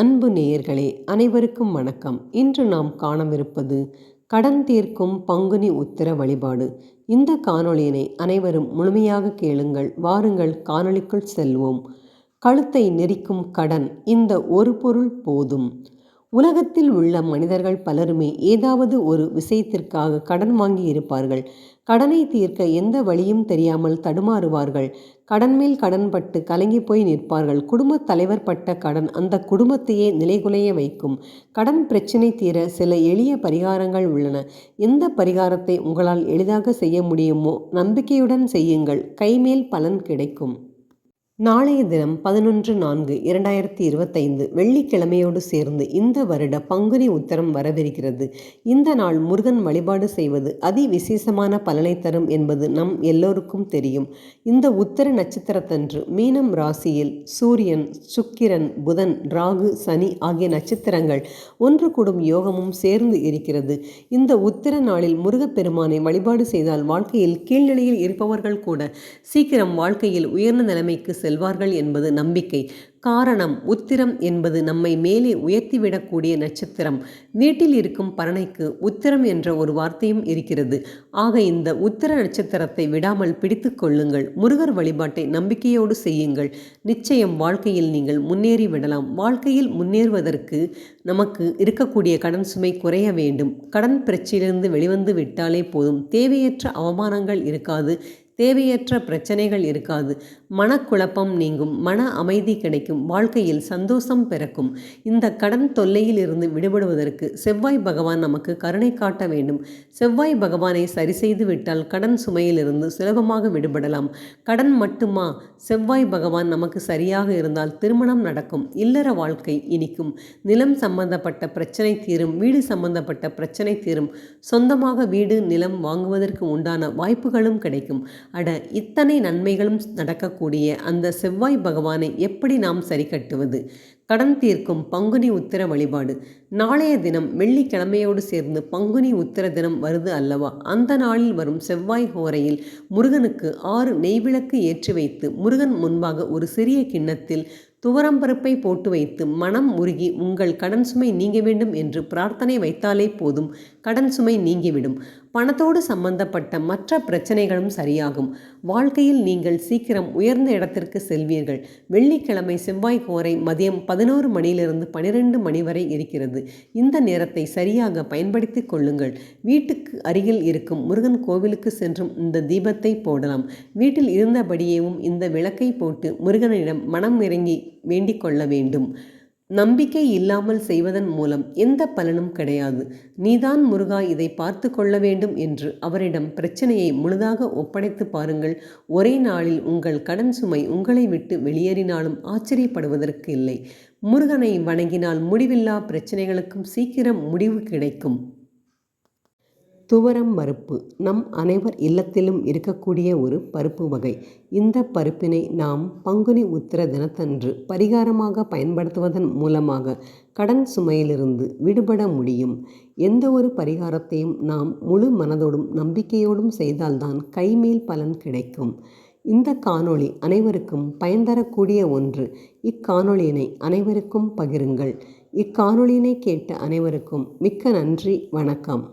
அன்பு நேயர்களே அனைவருக்கும் வணக்கம். இன்று நாம் காணவிருப்பது கடன் தீர்க்கும் பங்குனி உத்திர வழிபாடு. இந்த காணொளியினை அனைவரும் முழுமையாக கேளுங்கள் வாருங்கள் காணொளிக்குள் செல்வோம். கழுத்தை நெரிக்கும் கடன் இந்த ஒரு பொருள் போதும். உலகத்தில் உள்ள மனிதர்கள் பலருமே ஏதாவது ஒரு விஷயத்திற்காக கடன் வாங்கி இருப்பார்கள். கடனை தீர்க்க எந்த வழியும் தெரியாமல் தடுமாறுவார்கள். கடன் மேல் கடன் பட்டு கலங்கி போய் நிற்பார்கள். குடும்பத் தலைவர் பட்ட கடன் அந்த குடும்பத்தையே நிலைகுலைய வைக்கும். கடன் பிரச்சினை தீர சில எளிய பரிகாரங்கள் உள்ளன. எந்த பரிகாரத்தை உங்களால் எளிதாக செய்ய முடியுமோ நம்பிக்கையுடன் செய்யுங்கள். கைமேல் பலன் கிடைக்கும். நாளைய தினம் பதினொன்று நான்கு இரண்டாயிரத்தி இருபத்தைந்து வெள்ளிக்கிழமையோடு சேர்ந்து இந்த வருட பங்குனி உத்தரம் வரவிருக்கிறது. இந்த நாள் முருகன் வழிபாடு செய்வது அதி விசேஷமான பலனை தரும் என்பது நம் எல்லோருக்கும் தெரியும். இந்த உத்தர நட்சத்திரத்தன்று மீனம் ராசியில் சூரியன் சுக்கிரன் புதன் ராகு சனி ஆகிய நட்சத்திரங்கள் ஒன்று கூடும் யோகமும் சேர்ந்து இருக்கிறது. இந்த உத்தர நாளில் முருகப்பெருமானை வழிபாடு செய்தால் வாழ்க்கையில் கீழ்நிலையில் இருப்பவர்கள் கூட சீக்கிரம் வாழ்க்கையில் உயர்ந்த நிலைமைக்கு செல்வார்கள் என்பது நம்பிக்கை. காரணம் உத்திரம் என்பது நம்மை மேலே உயர்த்திவிடக்கூடிய நட்சத்திரம். வீட்டில் இருக்கும் பரணைக்கு உத்திரம் என்ற ஒரு வார்த்தையும் இருக்கிறது. ஆக இந்த உத்திர நட்சத்திரத்தை விடாமல் பிடித்து கொள்ளுங்கள். முருகர் வழிபாட்டை நம்பிக்கையோடு செய்யுங்கள். நிச்சயம் வாழ்க்கையில் நீங்கள் முன்னேறி விடலாம். வாழ்க்கையில் முன்னேறுவதற்கு நமக்கு இருக்கக்கூடிய கடன் சுமை குறைய வேண்டும். கடன் பிரச்சனையிலிருந்து வெளிவந்து விட்டாலே போதும். தேவையற்ற அவமானங்கள் இருக்காது. தேவையற்ற பிரச்சனைகள் இருக்காது. மனக்குழப்பம் நீங்கும் மன அமைதி கிடைக்கும் வாழ்க்கையில் சந்தோஷம் பிறக்கும். இந்த கடன் தொல்லையில் இருந்து விடுபடுவதற்கு செவ்வாய் பகவான் நமக்கு கருணை காட்ட வேண்டும். செவ்வாய் பகவானை சரி செய்து விட்டால் கடன் சுமையிலிருந்து சுலபமாக விடுபடலாம். கடன் மட்டுமா? செவ்வாய் பகவான் நமக்கு சரியாக இருந்தால் திருமணம் நடக்கும் இல்லற வாழ்க்கை இனிக்கும். நிலம் சம்பந்தப்பட்ட பிரச்சனை தீரும் வீடு சம்பந்தப்பட்ட பிரச்சனை தீரும். சொந்தமாக வீடு நிலம் வாங்குவதற்கு உண்டான வாய்ப்புகளும் கிடைக்கும். அட இத்தனை நன்மைகளும் நடக்க வரக்கூடிய அந்த செவ்வாய் பகவானை எப்படி நாம் சரி கட்டுவது? கடன் தீர்க்கும் பங்குனி உத்திர வழிபாடு. நாளைய தினம் வெள்ளிக்கிழமையோடு சேர்ந்து பங்குனி உத்திர தினம் வருது அல்லவா? அந்த நாளில் வரும் செவ்வாய் ஹோரையில் முருகனுக்கு ஆறு நெய்விளக்கு ஏற்றி வைத்து முருகன் முன்பாக ஒரு சிறிய கிண்ணத்தில் துவரம்பருப்பை போட்டு வைத்து மனம் உருகி உங்கள் கடன் சுமை நீங்க வேண்டும் என்று பிரார்த்தனை வைத்தாலே போதும். கடன் சுமை நீங்கிவிடும். பணத்தோடு சம்பந்தப்பட்ட மற்ற பிரச்சனைகளும் சரியாகும். வாழ்க்கையில் நீங்கள் சீக்கிரம் உயர்ந்த இடத்திற்கு செல்வீர்கள். வெள்ளிக்கிழமை செவ்வாய் கோரை மதியம் பதினோரு மணியிலிருந்து பனிரெண்டு மணி வரை இருக்கிறது. இந்த நேரத்தை சரியாக பயன்படுத்தி கொள்ளுங்கள். வீட்டுக்கு அருகில் இருக்கும் முருகன் கோவிலுக்கு சென்றும் இந்த தீபத்தை போடலாம். வீட்டில் இருந்தபடியேவும் இந்த விளக்கை போட்டு முருகனிடம் மனம் இறங்கி வேண்டிக் கொள்ள வேண்டும். நம்பிக்கை இல்லாமல் செய்வதன் மூலம் எந்த பலனும் கிடையாது. நீதான் முருகா இதை பார்த்து கொள்ள வேண்டும் என்று அவரிடம் பிரச்சனையை முழுதாக ஒப்படைத்து பாருங்கள். ஒரே நாளில் உங்கள் கடன் சுமை உங்களை விட்டு வெளியேறினாலும் ஆச்சரியப்படுவதற்கு இல்லை. முருகனை வணங்கினால் முடிவில்லா பிரச்சனைகளுக்கும் சீக்கிரம் முடிவு கிடைக்கும். துவரம் பருப்பு. நம் அனைவர் இல்லத்திலும் இருக்கக்கூடிய ஒரு பருப்பு வகை. இந்த பருப்பினை நாம் பங்குனி உத்திர தினத்தன்று பரிகாரமாக பயன்படுத்துவதன் மூலமாக கடன் சுமையிலிருந்து விடுபட முடியும். எந்த ஒரு பரிகாரத்தையும் நாம் முழு மனதோடும் நம்பிக்கையோடும் செய்தால்தான் கைமேல் பலன் கிடைக்கும். இந்த காணொளி அனைவருக்கும் பயன் தரக்கூடிய ஒன்று. இக்காணொளியினை அனைவருக்கும் பகிருங்கள். இக்காணொளியினை கேட்ட அனைவருக்கும் மிக்க நன்றி. வணக்கம்.